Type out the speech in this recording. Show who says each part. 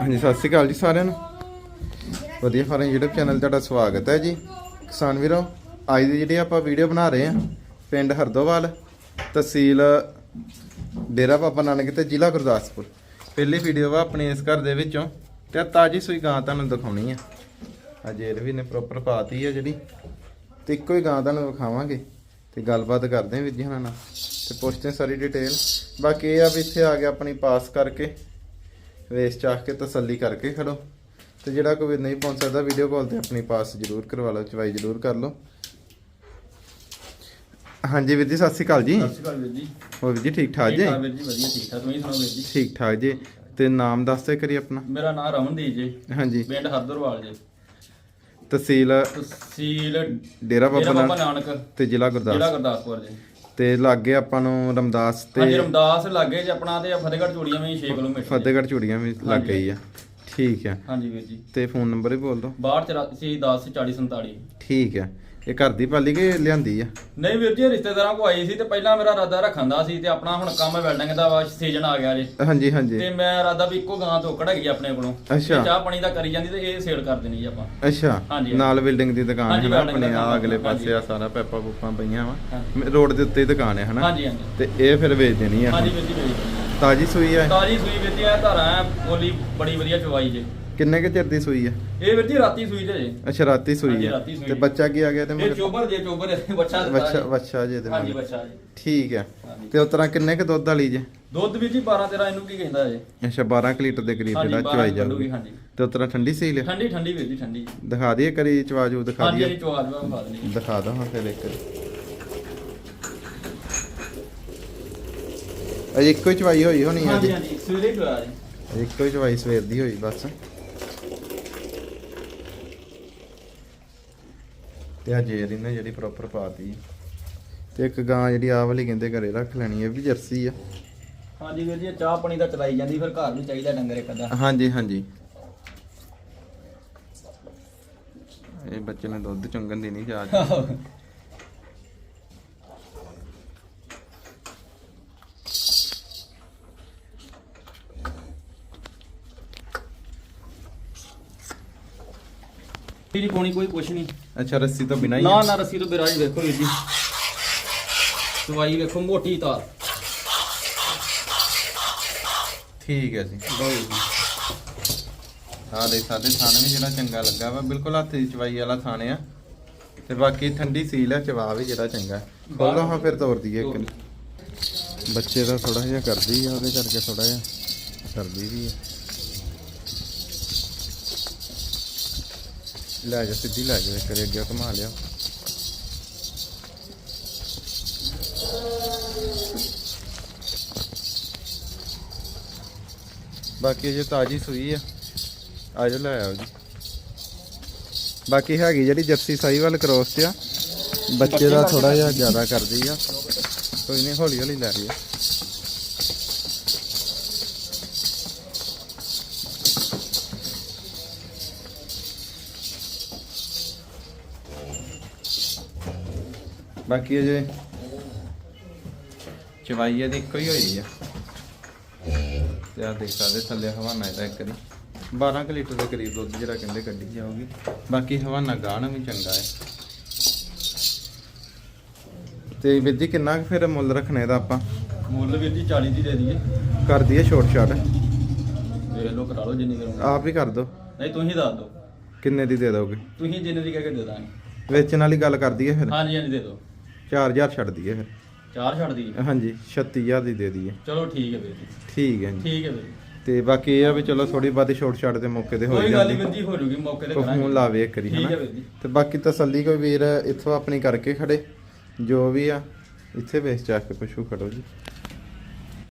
Speaker 1: ਹਾਂਜੀ, ਸਤਿ ਸ਼੍ਰੀ ਅਕਾਲ ਜੀ ਸਾਰਿਆਂ ਨੂੰ। ਵਧੀਆ ਫਾਰਮ YouTube ਚੈਨਲ ਤੁਹਾਡਾ ਸਵਾਗਤ ਹੈ ਜੀ। ਕਿਸਾਨ ਵੀਰੋ, ਅੱਜ ਦੀ ਜਿਹੜੀ ਆਪਾਂ ਵੀਡੀਓ ਬਣਾ ਰਹੇ ਹਾਂ, ਪਿੰਡ ਹਰਦੋਵਾਲ, ਤਹਿਸੀਲ ਡੇਰਾ ਬਾਬਾ ਨਾਨਕ ਤੇ ਜ਼ਿਲ੍ਹਾ ਗੁਰਦਾਸਪੁਰ। ਪਹਿਲੀ ਵੀਡੀਓ ਵਾ ਆਪਣੀ ਇਸ ਘਰ ਦੇ ਵਿੱਚੋਂ ਤੇ ਤਾਜੀ ਸੂਈ ਗਾਂ ਤੁਹਾਨੂੰ ਦਿਖਾਉਣੀ ਆ। ਅੱਜ ਇਹ ਵੀ ਨੇ ਪ੍ਰੋਪਰ ਪਾਤੀ ਆ ਜਿਹੜੀ। ਤੇ ਇੱਕੋ ਹੀ ਗਾਂ ਤੁਹਾਨੂੰ ਵਿਖਾਵਾਂਗੇ ਤੇ ਗੱਲਬਾਤ ਕਰਦੇ ਹਾਂ ਵੀਰ ਜੀ ਹੁਣਾਂ ਨਾਲ ਤੇ ਪੁੱਛਦੇ ਸਾਰੀ ਡਿਟੇਲ ਬਾਕੀ ਇਹ ਆ ਵੀ ਇੱਥੇ ਆ ਗਿਆ ਆਪਣੀ ਪਾਸ ਕਰਕੇ। ਵੇਸ ਚਾਹ ਕੇ ਤਸੱਲੀ ਕਰਕੇ ਖੜੋ। ਤੇ ਜਿਹੜਾ ਕੋਈ ਨਹੀਂ ਪਹੁੰਚ ਸਕਦਾ ਵੀਡੀਓ ਕਾਲ ਤੇ ਆਪਣੀ ਪਾਸ ਜ਼ਰੂਰ ਕਰਵਾ ਲਓ ਚਵਾਈ ਜ਼ਰੂਰ ਕਰ ਲਓ। ਹਾਂਜੀ ਵੀਰ ਜੀ ਸਤਿ ਸ਼੍ਰੀ ਅਕਾਲ ਜੀ।
Speaker 2: ਸਤਿ ਸ਼੍ਰੀ ਅਕਾਲ ਵੀਰ ਜੀ।
Speaker 1: ਹੋਰ ਵੀਰ ਜੀ ਠੀਕ ਠਾਕ ਜੀ?
Speaker 2: ਠਾਕ ਵੀਰ ਜੀ ਵਧੀਆ ਠੀਕ ਠਾਕ। ਤੁਸੀਂ ਸੁਣਾਓ ਵੀਰ ਜੀ?
Speaker 1: ਠੀਕ ਠਾਕ ਜੀ। ਤੇ ਨਾਮ ਦੱਸ ਦਿਓ ਕਰੀ ਆਪਣਾ।
Speaker 2: ਮੇਰਾ ਨਾਮ ਰਮਨਦੀਪ ਜੀ।
Speaker 1: ਹਾਂਜੀ।
Speaker 2: ਪਿੰਡ ਹਰਦਰਵਾਲ ਜੀ।
Speaker 1: ਤਹਿਸੀਲ
Speaker 2: ਤਹਿਸੀਲ
Speaker 1: ਡੇਰਾ ਬਾਬਾ ਨਾਨਕ ਤੇ ਜ਼ਿਲ੍ਹਾ ਗੁਰਦਾਸਪੁਰ
Speaker 2: ਜੀ।
Speaker 1: ਤੇ ਲਾਗੇ ਆਪਾਂ ਨੂੰ ਰਮਦਾਸ
Speaker 2: ਹਾਂਜੀ
Speaker 1: ਤੇ
Speaker 2: ਰਮਦਾਸ ਲੱਗੇ ਜੀ ਆਪਣਾ ਤੇ ਫਤਿਹਗੜ੍ਹ ਚੂੜੀਆਂ ਵਿੱਚ 6 ਕਿਲੋਮੀਟਰ।
Speaker 1: ਫਤਿਹਗੜ੍ਹ ਚੂੜੀਆਂ ਵੀ ਲੱਗ। ਗਈ ਆ। ਠੀਕ ਆ।
Speaker 2: ਹਾਂਜੀ ਵੀਰ ਜੀ।
Speaker 1: ਤੇ ਫੋਨ ਨੰਬਰ ਵੀ ਬੋਲ ਦਿਓ।
Speaker 2: 6284 10 40 47
Speaker 1: ਠੀਕ ਆ। ਇਹ ਘਰ ਦੀ ਪਾਲੀ ਕੇ ਲਿਆਂਦੀ ਆ?
Speaker 2: ਨਹੀਂ ਵੀਰ ਜੀ ਰਿਸ਼ਤੇਦਾਰਾਂ ਕੋ ਆਈ ਸੀ ਤੇ ਪਹਿਲਾਂ ਮੇਰਾ ਇਰਾਦਾ ਰੱਖਣ ਦਾ ਸੀ ਤੇ ਆਪਣਾ ਹੁਣ ਕੰਮ ਵੈਲਡਿੰਗ ਦਾ ਵਾ ਸੀਜ਼ਨ ਆ ਗਿਆ ਜੀ।
Speaker 1: ਹਾਂਜੀ ਹਾਂਜੀ।
Speaker 2: ਤੇ ਮੈਂ ਇਰਾਦਾ ਵੀ ਇੱਕੋ ਗਾਂ ਤੋਂ ਕਢ ਗਈ ਆਪਣੇ ਕੋਲੋਂ।
Speaker 1: ਅੱਛਾ।
Speaker 2: ਚਾਹ ਪਾਣੀ ਦਾ ਕਰੀ ਜਾਂਦੀ ਤੇ ਇਹ ਸੇਲ ਕਰ ਦੇਣੀ ਜੀ ਆਪਾਂ।
Speaker 1: ਅੱਛਾ।
Speaker 2: ਹਾਂਜੀ।
Speaker 1: ਨਾਲ ਬਿਲਡਿੰਗ ਦੀ ਦੁਕਾਨ
Speaker 2: ਹਾਂਜੀ,
Speaker 1: ਹੈ ਨਾ
Speaker 2: building
Speaker 1: ਆਪਣੇ
Speaker 2: ਦਾ
Speaker 1: ਆ ਅਗਲੇ ਪਾਸੇ। ਆ ਸਾਰਾ ਪੈਪਾ ਪੂਪਾਂ ਪਈਆਂ ਵਾ।
Speaker 2: ਹਾਂਜੀ।
Speaker 1: ਰੋਡ ਦੇ ਉੱਤੇ ਹੀ ਦੁਕਾਨ ਹੈ ਹਨਾ?
Speaker 2: ਹਾਂਜੀ ਹਾਂਜੀ।
Speaker 1: ਤੇ ਇਹ ਫਿਰ ਵੇਚ ਦੇਣੀ ਆ।
Speaker 2: ਹਾਂਜੀ ਵੀਰ ਜੀ ਵੀਰ ਜੀ
Speaker 1: ਤਾਜੀ ਸੂਈ ਹੈ
Speaker 2: ਤਾਜੀ ਸੂਈ ਵੀਰ ਜੀ ਐ ਧਾਰਾਂ ਐ ਬੋਲੀ ਬੜੀ ਵਧੀਆ ਚਵਾਈ ਜੇ।
Speaker 1: ਕਿੰਨੇ ਕੁ ਚਿਰ ਦੀ ਸੂਈ ਹੈ
Speaker 2: ਇਹ ਵੀਰ ਜੀ ਰਾਤੀ ਸੂਈ ਜੇ ਜੇ।
Speaker 1: ਅੱਛਾ ਰਾਤੀ ਸੂਈ
Speaker 2: ਹਾਂਜੀ,
Speaker 1: ਹੈ
Speaker 2: ਰਾਤੀ ਸੂਈ
Speaker 1: ਤੇ
Speaker 2: ਹੈ।
Speaker 1: ਬੱਚਾ ਕੀ ਆ ਗਿਆ ਤੇ
Speaker 2: ਇਹ
Speaker 1: ਮਗਰ
Speaker 2: ਚੋਬਰ ਜੇ ਚੋਬਰ ਇਹ ਬੱਚਾ ਦਿੱਤਾ
Speaker 1: ਬੱਚਾ
Speaker 2: ਜੀ।
Speaker 1: ਬੱਚਾ ਜੇ ਤੇ
Speaker 2: ਹਾਂਜੀ
Speaker 1: ਮਗਰ
Speaker 2: ਬੱਚਾ ਜੀ।
Speaker 1: ਠੀਕ ਹੈ
Speaker 2: ਹਾਂਜੀ।
Speaker 1: ਤੇ ਉਸ ਤਰ੍ਹਾਂ ਕਿੰਨੇ ਕੁ ਦੁੱਧ ਵਾਲੀ ਜੇ?
Speaker 2: ਦੁੱਧ ਵੀਰ ਜੀ 12 13 ਇਹਨੂੰ ਕੀ ਕਹਿੰਦਾ ਜੇ।
Speaker 1: ਅੱਛਾ 12 ਕੁ ਲੀਟਰ ਦੇ ਕਰੀਬ
Speaker 2: ਹਾਂਜੀ,
Speaker 1: ਜਿਹੜਾ
Speaker 2: 12
Speaker 1: ਚਵਾਈ ਜਾਊਗੀ।
Speaker 2: ਹਾਂਜੀ।
Speaker 1: ਤੇ ਉਸ ਤਰ੍ਹਾਂ ਠੰਡੀ ਸੀ ਲਿਆ
Speaker 2: ਠੰਡੀ ਠੰਡੀ ਵੀਰ ਜੀ ਠੰਡੀ।
Speaker 1: ਦਿਖਾ ਦਈਏ ਕਰੀ ਚਵਾਜੂ ਦਿਖਾ
Speaker 2: ਹਾਂਜੀ
Speaker 1: ਦਈਏ।
Speaker 2: ਇਹ ਚਵਾ ਦਵਾ ਖਾ
Speaker 1: ਦਿਖਾ ਦੋ ਹਾਂ ਫਿਰ ਇੱਕ ਅਜੇ ਇੱਕੋ ਹੀ ਚਵਾਈ ਹੋਈ ਹੋਣੀ ਹੈ
Speaker 2: ਹਾਂਜੀ
Speaker 1: ਜੀ?
Speaker 2: ਹਾਂਜੀ ਸਵੇਰੇ ਚਵਾ ਜੀ।
Speaker 1: ਅਜੇ ਇੱਕੋ ਹੀ ਚਵਾਈ ਸਵੇਰ ਦੀ ਹੋਈ ਬਸ। ਤੇ ਆ ਜੇਰ ਇਹਨੇ ਜਿਹੜੀ ਪ੍ਰੋਪਰ ਪਾਤੀ। ਤੇ ਇੱਕ ਗਾਂ ਜਿਹੜੀ ਆ ਵਾਲੀ ਕਹਿੰਦੇ ਘਰੇ ਰੱਖ ਲੈਣੀ ਹੈ ਵੀ ਜਰਸੀ ਆ।
Speaker 2: ਹਾਂਜੀ ਵੀਰ ਜੀ ਇਹ ਚਾਹ ਪਾਣੀ ਦਾ ਚਲਾਈ ਜਾਂਦੀ ਫਿਰ ਘਰ ਨੂੰ ਚਾਹੀਦਾ ਡੰਗਰ ਇੱਕ ਅੱਧਾ।
Speaker 1: ਹਾਂਜੀ ਹਾਂਜੀ। ਇਹ ਬੱਚੇ ਨੇ ਦੁੱਧ ਚੁੰਗਣ ਦੀ ਨਹੀਂ ਜਾਚ
Speaker 2: ਤੇਰੀ ਪਾਣੀ ਕੋਈ ਕੁਛ ਨਹੀਂ।
Speaker 1: ਅੱਛਾ ਰੱਸੀ ਤੋਂ ਬਿਨਾਂ ਹੀ
Speaker 2: ਨਾ? ਨਾ ਰੱਸੀ ਤੋਂ ਬਿਰਾਜ ਵੇਖੋ ਵੀਰ ਜੀ। ਚਵਾਈ ਵੇਖੋ ਮੋਟੀ ਤਾਰ।
Speaker 1: ਠੀਕ ਹੈ ਜੀ।
Speaker 2: ਲਓ ਜੀ।
Speaker 1: ਆ ਦੇ ਸਾਡੇ ਥਾਣੇ ਵੀ ਜਿਹੜਾ ਚੰਗਾ ਲੱਗਾ ਵਾ ਬਿਲਕੁਲ ਹੱਥ ਦੀ ਚਵਾਈ ਵਾਲਾ ਥਾਣੇ ਆ। ਤੇ ਬਾਕੀ ਠੰਡੀ ਸੀਲ ਆ ਚਵਾ ਵੀ ਜਿਹੜਾ ਚੰਗਾ ਖੋਲੋ ਹਾਂ ਫਿਰ ਤੋੜ ਦਈਏ ਇੱਕ। ਬੱਚੇ ਦਾ ਥੋੜਾ ਜਿਹਾ ਕਰਦੀ ਆ ਉਹਦੇ ਕਰਕੇ ਥੋੜਾ ਜਿਹਾ ਕਰਦੀ ਵੀ ਆ ਲੈ ਜਾ ਸਿੱਧੀ ਲੈ ਜਾ ਕਰੇ ਅੱਗੇ ਘੁਮਾ ਲਿਆ। ਬਾਕੀ ਜੇ ਤਾਜੀ ਸੂਈ ਆ। ਆ ਜਾ ਲੈ ਆਓ ਜੀ। ਬਾਕੀ ਹੈਗੀ ਜਿਹੜੀ ਜਰਸੀ ਸਾਈਵਾਲ ਕ੍ਰੋਸ ਤੇ ਆ ਬੱਚੇ ਦਾ ਥੋੜਾ ਜਿਹਾ ਜ਼ਿਆਦਾ ਕਰਦੀ ਆ। ਕੋਈ ਨਹੀਂ ਹੌਲੀ ਹੌਲੀ ਲੈ ਰਹੀ ਆ ਬਾਕੀ ਅਜੇ ਚਵਾਈ ਇਹਦੀ ਇੱਕੋ ਹੀ ਹੋਈ ਆ। ਤੇ ਆ ਦੇਖ ਸਕਦੇ ਥੱਲੇ ਹਵਾਨਾ ਇਹਦਾ ਇੱਕ ਵਾਰੀ। 12 ਕੁ ਲੀਟਰ ਦੇ ਕਰੀਬ ਦੁੱਧ ਜਿਹੜਾ ਕਹਿੰਦੇ ਕੱਢੀ ਜਾਊਗੀ। ਬਾਕੀ ਹਵਾਨਾ ਗਾਣ ਵੀ ਚੰਗਾ ਹੈ। ਤੇ ਵੀਰ ਜੀ ਕਿੰਨਾ ਕੁ ਫਿਰ ਮੁੱਲ ਰੱਖਣਾ ਇਹਦਾ ਆਪਾਂ?
Speaker 2: ਮੁੱਲ ਵੀਰ ਜੀ 40 ਦੀ ਦੇ ਦਈਏ।
Speaker 1: ਕਰ ਦਈਏ ਛੋਟ ਛਾਟ।
Speaker 2: ਦੇਖ ਲਓ ਕਰਾ ਲਓ ਜਿੰਨੀ ਕਰੋਗੇ
Speaker 1: ਆਪ ਹੀ ਕਰ ਦਿਓ।
Speaker 2: ਨਹੀਂ ਤੁਸੀਂ ਦੱਸ ਦਿਓ।
Speaker 1: ਕਿੰਨੇ ਦੀ ਦੇ ਦੋਗੇ?
Speaker 2: ਤੁਸੀਂ ਜਿੰਨੇ ਦੀ ਕਹਿ ਕੇ ਦੇ ਦਾਂਗੇ।
Speaker 1: ਵੇਚਣ ਵਾਲੀ ਗੱਲ ਕਰ ਦਈਏ ਫਿਰ।
Speaker 2: ਹਾਂਜੀ ਹਾਂਜੀ ਦੇ ਦਿਓ।
Speaker 1: 4000 ਛੱਡ ਦਈਏ ਫਿਰ।
Speaker 2: ਚਾਰ ਛੱਡ ਦਈਏ
Speaker 1: ਹਾਂਜੀ 36000 ਦੀ ਦੇ ਦਈਏ।
Speaker 2: ਚਲੋ ਠੀਕ ਹੈ ਵੀਰ ਜੀ।
Speaker 1: ਠੀਕ ਹੈ ਜੀ।
Speaker 2: ਠੀਕ ਹੈ ਵੀਰ ਜੀ।
Speaker 1: ਤੇ ਬਾਕੀ ਇਹ ਆ ਵੀ ਚਲੋ ਥੋੜੀ ਬਾਦੀ ਛੋਟ ਛਾਟ ਦੇ ਮੌਕੇ ਤੇ ਹੋ
Speaker 2: ਕੋਈ ਗੱਲ ਨਹੀਂ ਵੀਰ ਜੀ ਹੋ ਜੂਗੀ ਮੌਕੇ ਤੇ ਕਰਾਂਗੇ।
Speaker 1: ਫੋਨ ਲਾਵੇ ਇੱਕ ਵਾਰੀ
Speaker 2: ਠੀਕ ਹੈ ਵੀਰ ਜੀ।
Speaker 1: ਤੇ ਬਾਕੀ ਤਸੱਲੀ ਕੋਈ ਵੀਰ ਇੱਥੋਂ ਆਪਣੀ ਕਰਕੇ ਖੜੇ। ਜੋ ਵੀ ਆ ਇੱਥੇ ਵੇਚ ਚਾਹ ਕੇ ਪਸ਼ੂ ਖੜੋ ਜੀ।